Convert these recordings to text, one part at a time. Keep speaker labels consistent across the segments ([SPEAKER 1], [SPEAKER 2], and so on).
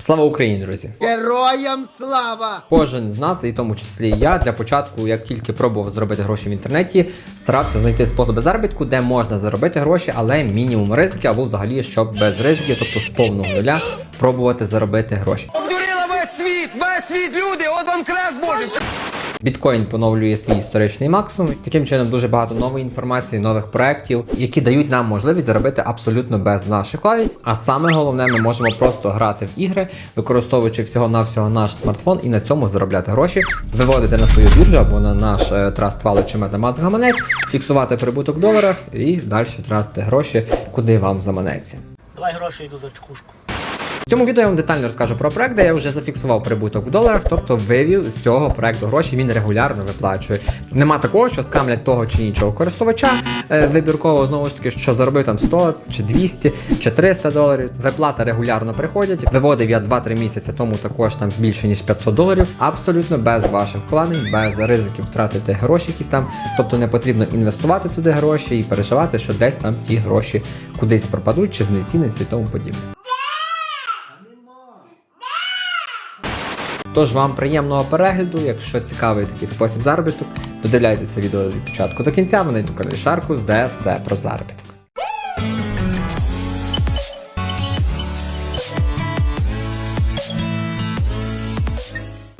[SPEAKER 1] Слава Україні, друзі!
[SPEAKER 2] Героям слава!
[SPEAKER 1] Кожен з нас, і в тому числі я, для початку, як тільки пробував заробити гроші в інтернеті, старався знайти способи заробітку, де можна заробити гроші, але мінімум ризики, або взагалі щоб без ризиків, тобто з повного нуля, пробувати заробити гроші.
[SPEAKER 3] Обдурила весь світ, весь світ, люди, от вам крас божий.
[SPEAKER 1] Біткоін поновлює свій історичний максимум. Таким чином дуже багато нової інформації, нових проєктів, які дають нам можливість заробити абсолютно без наших вкладень. А саме головне, ми можемо просто грати в ігри, використовуючи всього-навсього наш смартфон і на цьому заробляти гроші, виводити на свою біржу або на наш е, Trust Wallet чи MetaMask гаманець, фіксувати прибуток в доларах і далі тратити гроші, куди вам заманеться.
[SPEAKER 4] Давай гроші йду за чекушку.
[SPEAKER 1] Цьому відео я вам детально розкажу про проект, де я вже зафіксував прибуток в доларах, тобто вивів з цього проекту гроші, він регулярно виплачує. Нема такого, що скамлять того чи іншого користувача е, вибірково знову ж таки, що заробив там 100 чи 200 чи 300 доларів. Виплата регулярно приходять. Виводив я 2-3 місяці, тому також там більше ніж 500 доларів. Абсолютно без ваших вкладень, без ризиків втратити гроші якісь там. Тобто не потрібно інвестувати туди гроші і переживати, що десь там ті гроші кудись пропадуть чи знеціняться і тому подібне. Тож вам приємного перегляду, якщо цікавий такий спосіб заробіток, додивляйтеся відео від початку до кінця, ви знайдете каналі Шаркус, де все про заробіток.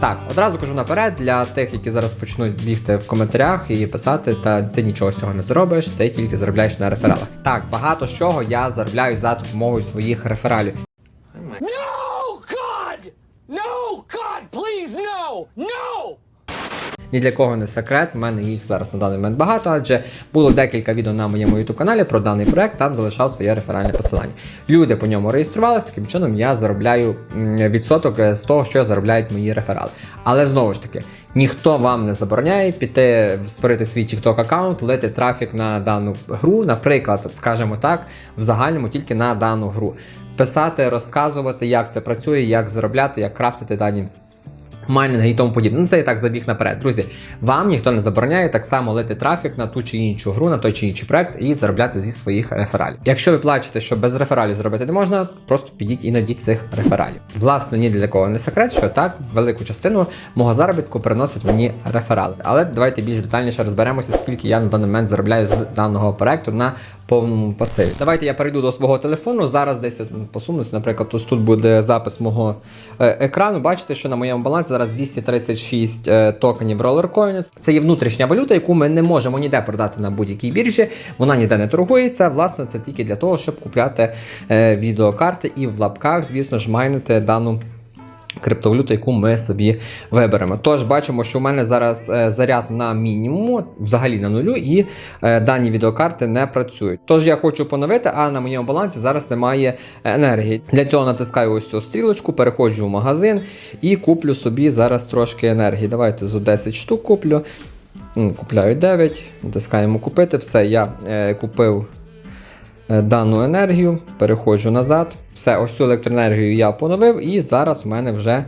[SPEAKER 1] Так, одразу кажу наперед для тих, які зараз почнуть бігти в коментарях і писати, та ти нічого з цього не зробиш, ти тільки заробляєш на рефералах. Так, багато з чого я заробляю за допомогою своїх рефералів.
[SPEAKER 5] No, God! No, God, please, no! No!
[SPEAKER 1] Ні для кого не секрет, в мене їх зараз на даний момент багато, адже було декілька відео на моєму youtube каналі про даний проект, там залишав своє реферальне посилання. Люди по ньому реєструвалися, таким чином я заробляю відсоток з того, що заробляють мої реферали. Але знову ж таки, ніхто вам не забороняє піти створити свій TikTok аккаунт, лити трафік на дану гру, наприклад, скажімо так, в загальному тільки на дану гру. Писати, розказувати, як це працює, як заробляти, як крафтити дані майнинги і тому подібне. Ну це і так забіг наперед. Друзі, вам ніхто не забороняє так само лити трафік на ту чи іншу гру, на той чи інший проект і заробляти зі своїх рефералів. Якщо ви плачете, що без рефералів зробити не можна, просто підіть і найдіть цих рефералів. Власне, ні для кого не секрет, що так велику частину мого заробітку приносять мені реферали. Але давайте більш детальніше розберемося, скільки я на даний момент заробляю з даного проекту на повному пасиві. Давайте я перейду до свого телефону. Зараз десь я посунусь. Наприклад, ось тут буде запис мого е, екрану. Бачите, що на моєму балансі зараз 236 е, токенів Rollercoin. Це є внутрішня валюта, яку ми не можемо ніде продати на будь-якій біржі. Вона ніде не торгується. Власне, це тільки для того, щоб купляти е, відеокарти і в лапках, звісно ж, майнити дану. Криптовалюту, яку ми собі виберемо. Тож бачимо, що у мене зараз е, заряд на мінімуму, взагалі на нулю, і е, дані відеокарти не працюють. Тож я хочу поновити, а на моєму балансі зараз немає енергії. Для цього натискаю ось цю стрілочку, переходжу в магазин і куплю собі зараз трошки енергії. Давайте за 10 штук куплю. Купляю 9, натискаємо купити. Все, я е, купив дану енергію, переходжу назад. Все, ось цю електроенергію я поновив, і зараз в мене вже е,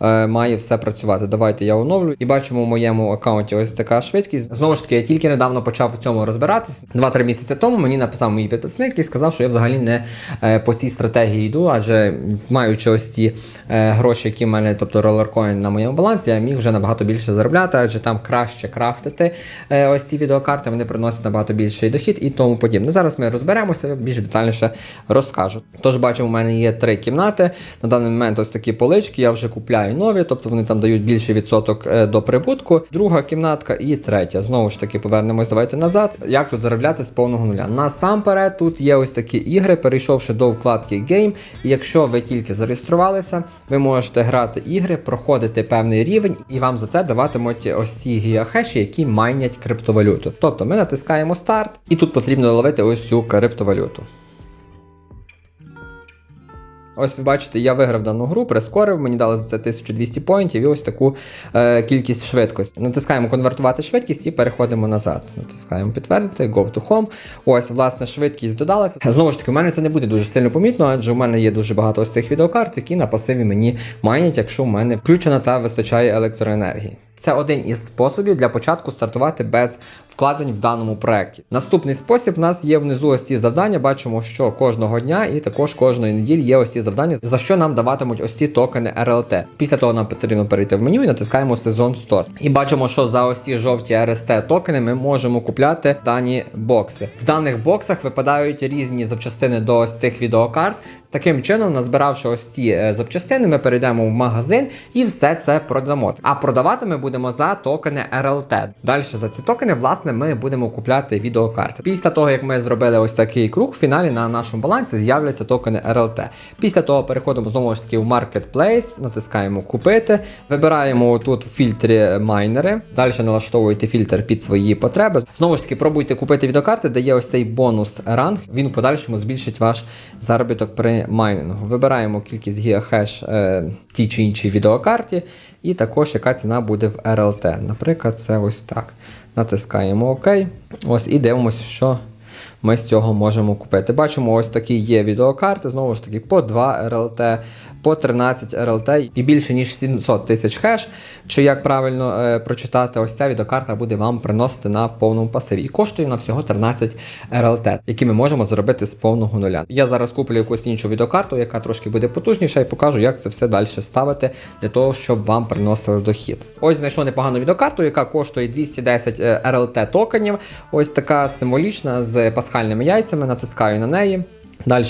[SPEAKER 1] має все працювати. Давайте я оновлю. І бачимо в моєму аккаунті ось така швидкість. Знову ж таки, я тільки недавно почав в цьому розбиратись. 2-3 місяці тому мені написав мій підписник і сказав, що я взагалі не е, по цій стратегії йду, адже маючи ось ці е, гроші, які в мене, тобто Rollercoin на моєму балансі, я міг вже набагато більше заробляти, адже там краще крафтити е, ось ці відеокарти, вони приносять набагато більший дохід і тому подібне. Зараз ми розберемося, більш детальніше розкажу. Тож бачимо, у мене є три кімнати. На даний момент ось такі полички, я вже купляю нові, тобто вони там дають більший відсоток е, до прибутку. Друга кімнатка і третя. Знову ж таки, повернемось давайте назад. Як тут заробляти з повного нуля? Насамперед, тут є ось такі ігри, перейшовши до вкладки Game. І якщо ви тільки зареєструвалися, ви можете грати ігри, проходити певний рівень, і вам за це даватимуть ось ці гіахеші, які майнять криптовалюту. Тобто ми натискаємо старт, і тут потрібно ловити ось цю криптовалюту. Ось ви бачите, я виграв дану гру, прискорив, мені дали за це 1200 поінтів і ось таку е, кількість швидкості. Натискаємо конвертувати швидкість і переходимо назад. Натискаємо підтвердити, go to home. Ось, власне, швидкість додалася. Знову ж таки, у мене це не буде дуже сильно помітно, адже у мене є дуже багато ось цих відеокарт, які на пасиві мені майнять, якщо в мене включена та вистачає електроенергії. Це один із способів для початку стартувати без вкладень в даному проєкті. Наступний спосіб у нас є внизу ось ці завдання. Бачимо, що кожного дня і також кожної неділі є ось ці завдання, за що нам даватимуть ось ці токени RLT. Після того нам потрібно перейти в меню і натискаємо сезон Store. І бачимо, що за ось ці жовті RST токени ми можемо купляти дані бокси. В даних боксах випадають різні запчастини до ось цих відеокарт. Таким чином, назбиравши ось ці е, запчастини, ми перейдемо в магазин і все це продамо. А продавати ми будемо за токени RLT. Далі за ці токени, власне, ми будемо купляти відеокарти. Після того, як ми зробили ось такий круг, в фіналі на нашому балансі з'являться токени RLT. Після того переходимо знову ж таки в Marketplace, натискаємо купити, вибираємо тут в фільтрі майнери. Далі налаштовуєте фільтр під свої потреби. Знову ж таки, пробуйте купити відеокарти, де є ось цей бонус ранг. Він в подальшому збільшить ваш заробіток при майнингу. Вибираємо кількість гігахеш е, тій чи іншій відеокарті, і також яка ціна буде в RLT. Наприклад, це ось так. Натискаємо ОК. Ось і дивимося, що ми з цього можемо купити. Бачимо, ось такі є відеокарти, знову ж таки, по 2 RLT, по 13 RLT і більше ніж 700 тисяч хеш. Чи як правильно е, прочитати, ось ця відеокарта буде вам приносити на повному пасиві. І коштує на всього 13 RLT, які ми можемо зробити з повного нуля. Я зараз куплю якусь іншу відеокарту, яка трошки буде потужніша, і покажу, як це все далі ставити для того, щоб вам приносили дохід. Ось знайшов непогану відеокарту, яка коштує 210 е, RLT токенів. Ось така символічна з пасхальними яйцями. Натискаю на неї. Далі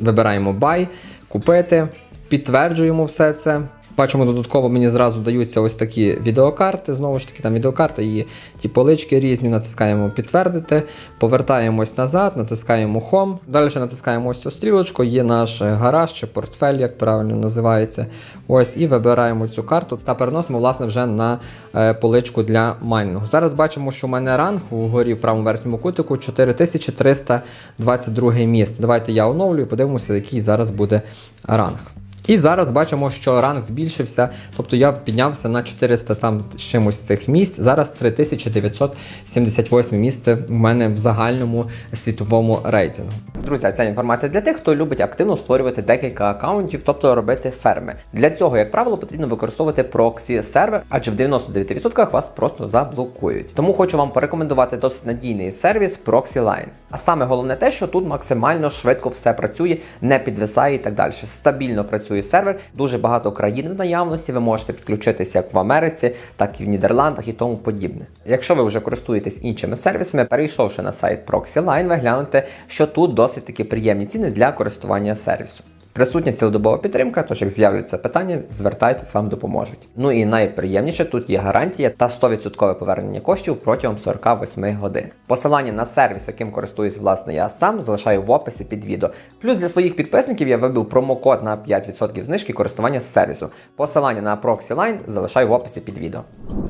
[SPEAKER 1] вибираємо buy, купити, підтверджуємо все це. Бачимо, додатково мені зразу даються ось такі відеокарти. Знову ж таки, там відеокарта і ті полички різні. Натискаємо підтвердити, повертаємось назад, натискаємо Home. Далі натискаємо ось цю стрілочку, є наш гараж чи портфель, як правильно називається. Ось, і вибираємо цю карту та переносимо власне вже на е, поличку для майнінгу. Зараз бачимо, що в мене ранг вгорі в правому верхньому кутику 4322 місце. Давайте я оновлю і подивимося, який зараз буде ранг. І зараз бачимо, що ранг збільшився, тобто я піднявся на 400 там чимось цих місць. Зараз 3978 місце у мене в загальному світовому рейтингу. Друзі, ця інформація для тих, хто любить активно створювати декілька аккаунтів, тобто робити ферми. Для цього, як правило, потрібно використовувати проксі сервер, адже в 99% вас просто заблокують. Тому хочу вам порекомендувати досить надійний сервіс ProxyLine. А саме головне те, що тут максимально швидко все працює, не підвисає і так далі. Стабільно працює сервер, дуже багато країн в наявності. Ви можете підключитися як в Америці, так і в Нідерландах і тому подібне. Якщо ви вже користуєтесь іншими сервісами, перейшовши на сайт ProxyLine, ви глянете, що тут досить таки приємні ціни для користування сервісу. Присутня цілодобова підтримка, тож як з'являться питання, звертайтесь, вам допоможуть. Ну і найприємніше тут є гарантія та 100% повернення коштів протягом 48 годин. Посилання на сервіс, яким користуюсь власне я сам, залишаю в описі під відео. Плюс для своїх підписників я вибив промокод на 5% знижки користування сервісу. Посилання на ProxyLine залишаю в описі під відео.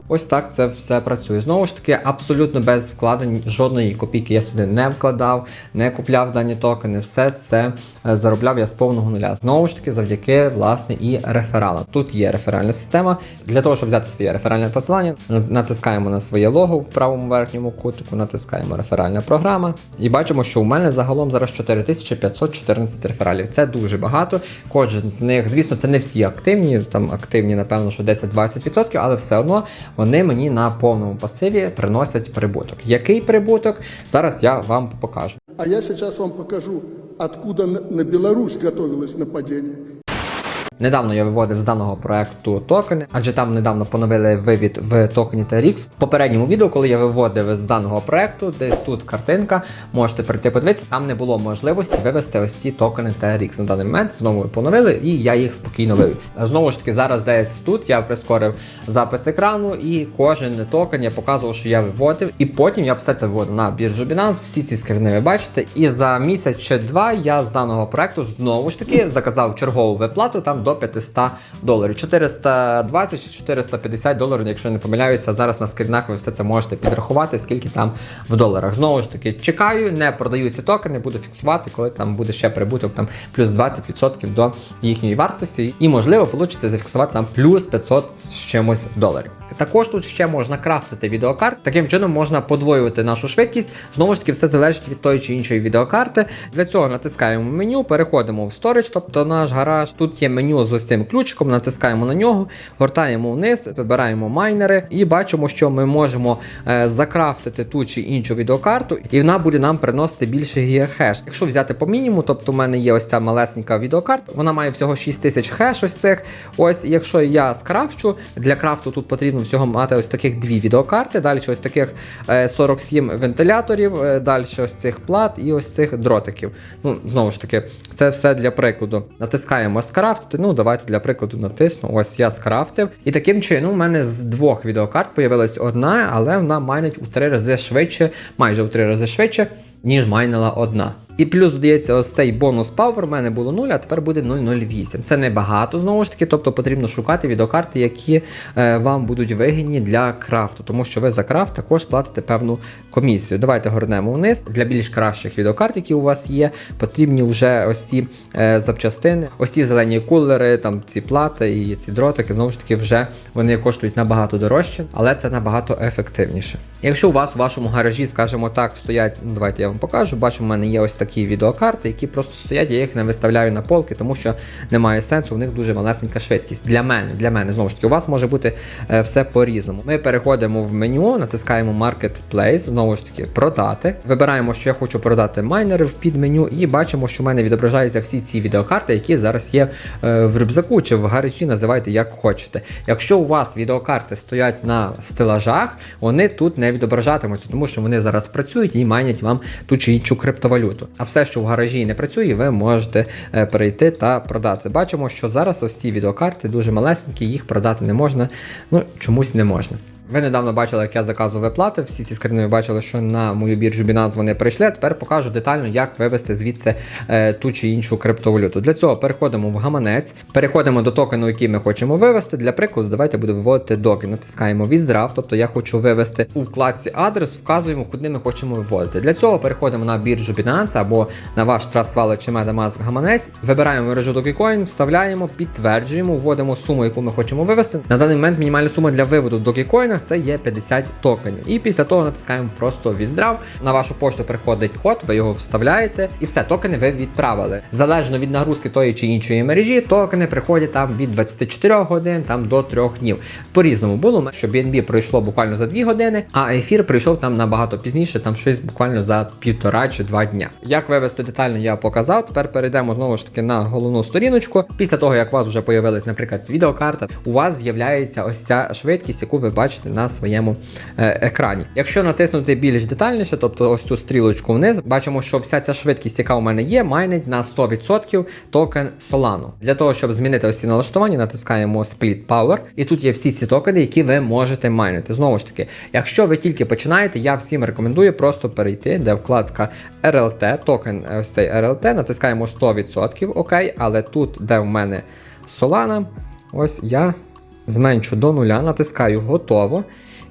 [SPEAKER 1] Ось так це все працює. Знову ж таки, абсолютно без вкладень, жодної копійки я сюди не вкладав, не купляв дані токени. Все це е, заробляв я з повного нуля. Знову ж таки, завдяки власне і рефералам. Тут є реферальна система. Для того, щоб взяти своє реферальне посилання, натискаємо на своє лого в правому верхньому кутику, натискаємо реферальна програма. І бачимо, що у мене загалом зараз 4514 рефералів. Це дуже багато. Кожен з них, звісно, це не всі активні. Там активні, напевно, що 10-20%, але все одно вони мені на повному пасиві приносять прибуток. Який прибуток? Зараз я вам покажу.
[SPEAKER 6] А я сейчас вам покажу, откуда на Беларусь готовилось нападение.
[SPEAKER 1] Недавно я виводив з даного проекту токени, адже там недавно поновили вивід в токені TRX. В попередньому відео, коли я виводив з даного проекту, десь тут картинка, можете прийти подивитися, там не було можливості вивести ось ці токени TRX. На даний момент знову поновили, і я їх спокійно вивів. Знову ж таки, зараз десь тут я прискорив запис екрану, і кожен токен я показував, що я виводив. І потім я все це виводив на біржу Binance. Всі ці скрини ви бачите. І за місяць чи два я з даного проекту знову ж таки заказав чергову виплату там до 500 доларів. 420 чи 450 доларів, якщо не помиляюся. Зараз на скрінах ви все це можете підрахувати, скільки там в доларах. Знову ж таки, чекаю, не продаю ці токени, буду фіксувати, коли там буде ще прибуток там плюс 20% до їхньої вартості. І можливо вийде зафіксувати там плюс 500 з чимось доларів. Також тут ще можна крафтити відеокарт. Таким чином можна подвоювати нашу швидкість. Знову ж таки, все залежить від тої чи іншої відеокарти. Для цього натискаємо меню, переходимо в Storage, тобто наш гараж. Тут є меню меню з ось цим ключиком, натискаємо на нього, гортаємо вниз, вибираємо майнери і бачимо, що ми можемо е, закрафтити ту чи іншу відеокарту, і вона буде нам приносити більше гігахеш. Якщо взяти по мінімуму, тобто в мене є ось ця малесенька відеокарта, вона має всього 6000 хеш ось цих. Ось, якщо я скрафчу, для крафту тут потрібно всього мати ось таких дві відеокарти, далі ось таких е, 47 вентиляторів, е, далі ось цих плат і ось цих дротиків. Ну, знову ж таки, це все для прикладу. Натискаємо скрафтити. Ну, давайте для прикладу натисну. Ось я скрафтив. І таким чином у мене з двох відеокарт появилась одна, але вона майнить у три рази швидше, майже у три рази швидше, ніж майнила одна. І плюс додається ось цей бонус Power, у мене було 0, а тепер буде 0,08. Це небагато, знову ж таки, тобто потрібно шукати відеокарти, які е, вам будуть вигідні для крафту, тому що ви за крафт також платите певну комісію. Давайте горнемо вниз. Для більш кращих відеокарт, які у вас є, потрібні вже ось ці е, запчастини, ось ці зелені кулери, там ці плати і ці дротики, знову ж таки, вже вони коштують набагато дорожче, але це набагато ефективніше. Якщо у вас у вашому гаражі, скажімо так, стоять, ну давайте я вам покажу, бачу, в мене є ось такі відеокарти, які просто стоять, я їх не виставляю на полки, тому що немає сенсу, у них дуже малесенька швидкість. Для мене, для мене, знову ж таки, у вас може бути е, все по-різному. Ми переходимо в меню, натискаємо Marketplace, знову ж таки, продати. Вибираємо, що я хочу продати майнери в підменю, і бачимо, що в мене відображаються всі ці відеокарти, які зараз є е, в рюкзаку чи в гаражі, називайте як хочете. Якщо у вас відеокарти стоять на стелажах, вони тут не відображатимуться, тому що вони зараз працюють і майнять вам ту чи іншу криптовалюту. А все, що в гаражі не працює, ви можете е, перейти та продати. Бачимо, що зараз ось ці відеокарти дуже малесенькі, їх продати не можна, ну чомусь не можна. Ви недавно бачили, як я заказував виплати. Всі ці скрини ви бачили, що на мою біржу Binance вони прийшли. Тепер покажу детально, як вивести звідси е, ту чи іншу криптовалюту. Для цього переходимо в гаманець, переходимо до токену, який ми хочемо вивести. Для прикладу, давайте буду виводити доки. Натискаємо Withdraw, тобто я хочу вивести у вкладці адрес, вказуємо, куди ми хочемо виводити. Для цього переходимо на біржу Binance або на ваш Trust Wallet чи MetaMask гаманець. Вибираємо мережу Dogecoin, вставляємо, підтверджуємо, вводимо суму, яку ми хочемо вивести. На даний момент мінімальна сума для виводу в Dogecoin це є 50 токенів. І після того натискаємо просто Withdraw. На вашу пошту приходить код, ви його вставляєте, і все, токени ви відправили. Залежно від нагрузки тої чи іншої мережі, токени приходять там від 24 годин там до 3 днів. По-різному було, що BNB пройшло буквально за 2 години, а ефір прийшов там набагато пізніше, там щось буквально за півтора чи два дня. Як вивести детально, я показав. Тепер перейдемо знову ж таки на головну сторіночку. Після того, як у вас вже появилась, наприклад, відеокарта, у вас з'являється ось ця швидкість, яку ви бачите на своєму е, екрані. Якщо натиснути більш детальніше, тобто ось цю стрілочку вниз, бачимо, що вся ця швидкість, яка у мене є, майнить на 100% токен Solano. Для того, щоб змінити ось ці налаштування, натискаємо Split Power, і тут є всі ці токени, які ви можете майнити. Знову ж таки, якщо ви тільки починаєте, я всім рекомендую просто перейти, де вкладка RLT, токен е, ось цей RLT, натискаємо 100%, окей, але тут, де в мене Solana, ось я зменшу до нуля, натискаю готово.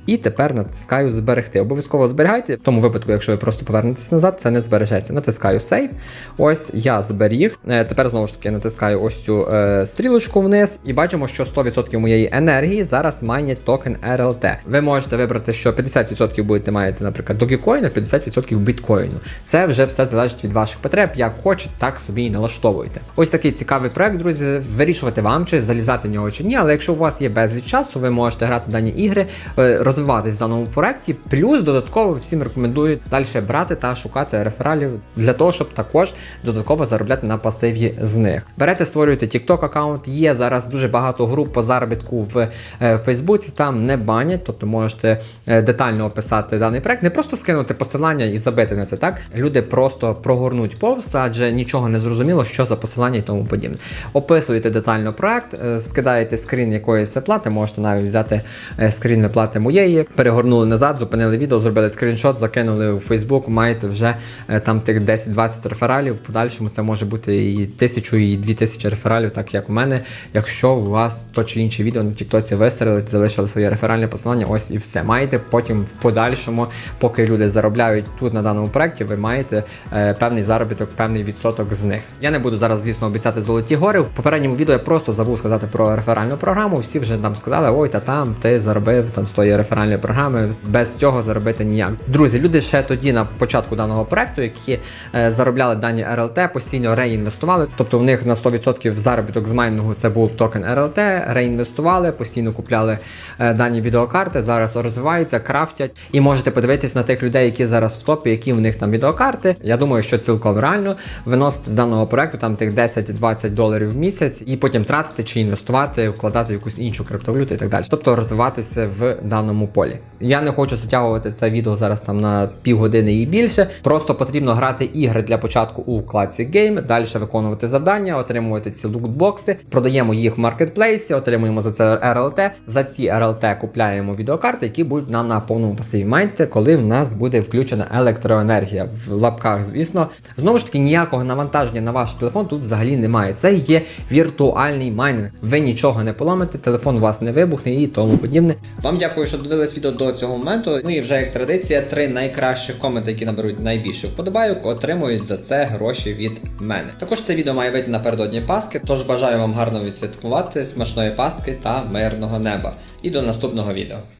[SPEAKER 1] І тепер натискаю зберегти. Обов'язково зберігайте. В тому випадку, якщо ви просто повернетесь назад, це не збережеться. Натискаю Save. Ось я зберіг. Е, Тепер знову ж таки натискаю ось цю е, стрілочку вниз, і бачимо, що 100% моєї енергії зараз майнять токен RLT. Ви можете вибрати, що 50% будете маєте, наприклад, Dogecoin, а 50% біткоїну. Це вже все залежить від ваших потреб. Як хочете, так собі і налаштовуйте. Ось такий цікавий проект, друзі. Вирішувати вам, чи залізати в нього чи ні. Але якщо у вас є безліч часу, ви можете грати в дані ігри, е, розвиватись в даному проекті. Плюс додатково всім рекомендую далі брати та шукати рефералів для того, щоб також додатково заробляти на пасиві з них. Берете, створюєте TikTok аккаунт. Є зараз дуже багато груп по заробітку в е, Фейсбуці. Там не банять, тобто можете е, детально описати даний проект. Не просто скинути посилання і забити на це. Так люди просто прогорнуть повз, адже нічого не зрозуміло, що за посилання і тому подібне. Описуєте детально проект, е, скидаєте скрін якоїсь виплати, можете навіть взяти скрін виплати моєї, перегорнули назад, зупинили відео, зробили скріншот, закинули у Facebook, маєте вже е, там тих 10-20 рефералів. В подальшому це може бути і тисячу, і дві тисячі рефералів, так як у мене. Якщо у вас то чи інше відео на Тіктоці вистрелить, залишили своє реферальне посилання, ось і все. Маєте потім в подальшому, поки люди заробляють тут на даному проекті, ви маєте е, певний заробіток, певний відсоток з них. Я не буду зараз, звісно, обіцяти золоті гори. В попередньому відео я просто забув сказати про реферальну програму. Всі вже там сказали, ой, та там ти заробив там з тої реферальної програми. Без цього заробити ніяк. Друзі, люди ще тоді на початку даного проекту, які е, заробляли дані РЛТ, постійно реінвестували. Тобто в них на 100% заробіток з майнінгу це був токен РЛТ, реінвестували, постійно купляли е, дані відеокарти. Зараз розвиваються, крафтять. І можете подивитись на тих людей, які зараз в топі, які в них там відеокарти. Я думаю, що цілком реально виносити з даного проекту там тих 10-20 доларів в місяць, і потім тратити чи інвестувати, вкладати в якусь іншу криптовалюту і так далі. Тобто розвиватися в даному полі. Я не хочу затягувати це відео зараз там на півгодини і більше. Просто потрібно грати ігри для початку у вкладці Game, далі виконувати завдання, отримувати ці лутбокси, продаємо їх в маркетплейсі, отримуємо за це РЛТ. За ці РЛТ купляємо відеокарти, які будуть нам на повному пасиві майнти, коли в нас буде включена електроенергія в лапках. Звісно, знову ж таки ніякого навантаження на ваш телефон тут взагалі немає. Це є віртуальний майнинг. Ви нічого не поламите, телефон у вас не вибухне і тому подібне. Вам дякую, що дивились відео до цього моменту. Ну і вже як традиція, три найкращі коменти, які наберуть найбільше вподобайок, отримують за це гроші від мене. Також це відео має вийти напередодні Паски, тож бажаю вам гарно відсвяткувати, смачної Паски та мирного неба. І до наступного відео.